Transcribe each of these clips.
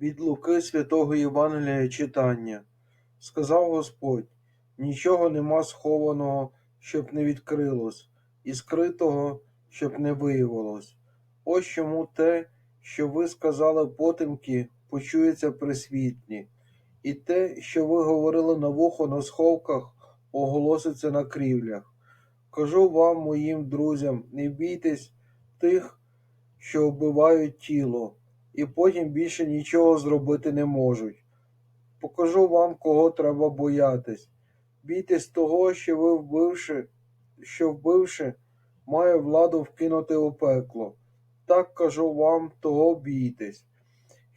Від Луки святого Євангелія читання. Сказав Господь: нічого нема схованого, щоб не відкрилось, і скритого, щоб не виявилось. Ось чому те, що ви сказали потемки, почується при світлі, і те, що ви говорили на вухо на сховках, оголоситься на крівлях. Кажу вам, моїм друзям, не бійтесь тих, що вбивають тіло, і потім більше нічого зробити не можуть. Покажу вам, кого треба боятись. Бійтесь того, що ви вбивши, що вбивши, має владу вкинути у пекло. Так кажу вам, того бійтесь.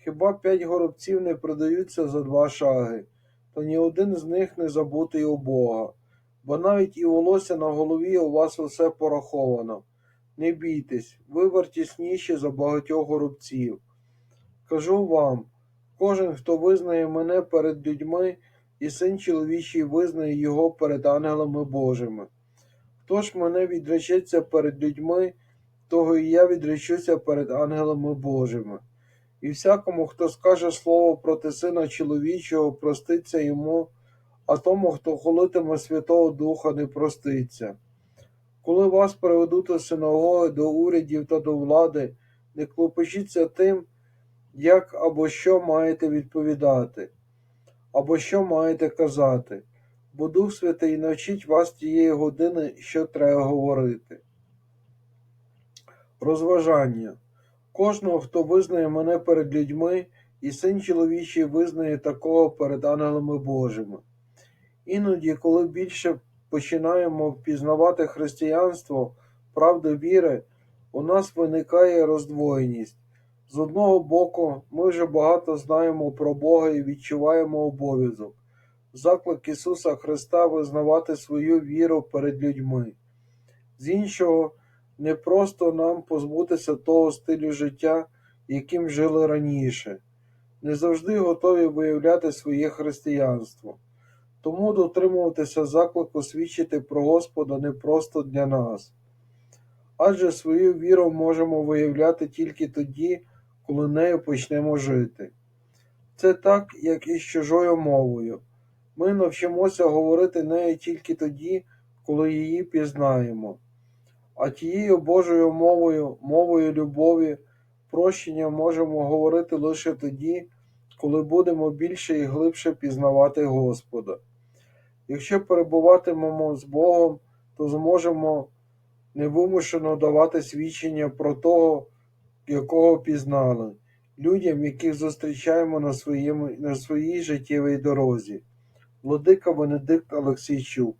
Хіба п'ять горобців не продаються за два шаги, то ні один з них не забутий у Бога, бо навіть і волосся на голові у вас усе пораховано. Не бійтесь, ви вартісніші за багатьох горобців. Кажу вам, кожен, хто визнає мене перед людьми, і син чоловічий визнає його перед ангелами Божими. Хто ж мене відречеться перед людьми, того і я відречуся перед ангелами Божими. І всякому, хто скаже слово проти сина чоловічого, проститься йому, а тому, хто холитиме Святого Духа, не проститься. Коли вас приведуть у синагоги до урядів та до влади, не клопочіться тим, як або що маєте відповідати, або що маєте казати, бо Дух Святий навчить вас тієї години, що треба говорити. Розважання. Кожного, хто визнає мене перед людьми, і син чоловічий визнає такого перед ангелами Божими. Іноді, коли більше починаємо впізнавати християнство, правду віри, у нас виникає роздвоєність. З одного боку, ми вже багато знаємо про Бога і відчуваємо обов'язок, заклик Ісуса Христа визнавати свою віру перед людьми. З іншого, не просто нам позбутися того стилю життя, яким жили раніше, не завжди готові виявляти своє християнство. Тому дотримуватися заклику свідчити про Господа не просто для нас. Адже свою віру можемо виявляти тільки тоді, коли нею почнемо жити. Це так, як і з чужою мовою. Ми навчимося говорити нею тільки тоді, коли її пізнаємо. А тією Божою мовою, мовою любові, прощення можемо говорити лише тоді, коли будемо більше і глибше пізнавати Господа. Якщо перебуватимемо з Богом, то зможемо невимушено давати свідчення про того, якого пізнали, людям, яких зустрічаємо на, своїй життєвій дорозі. Владика Венедикт Олексійчук